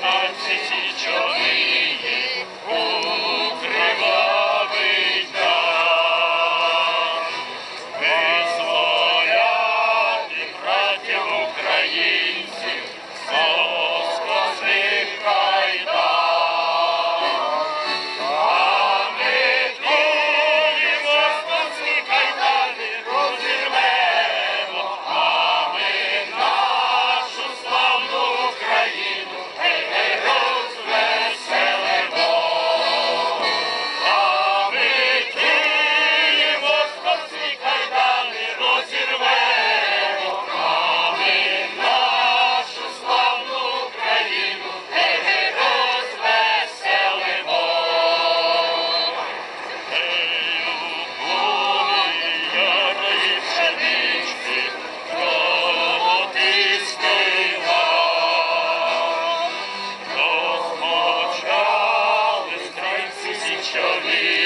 танці ці човни, show me.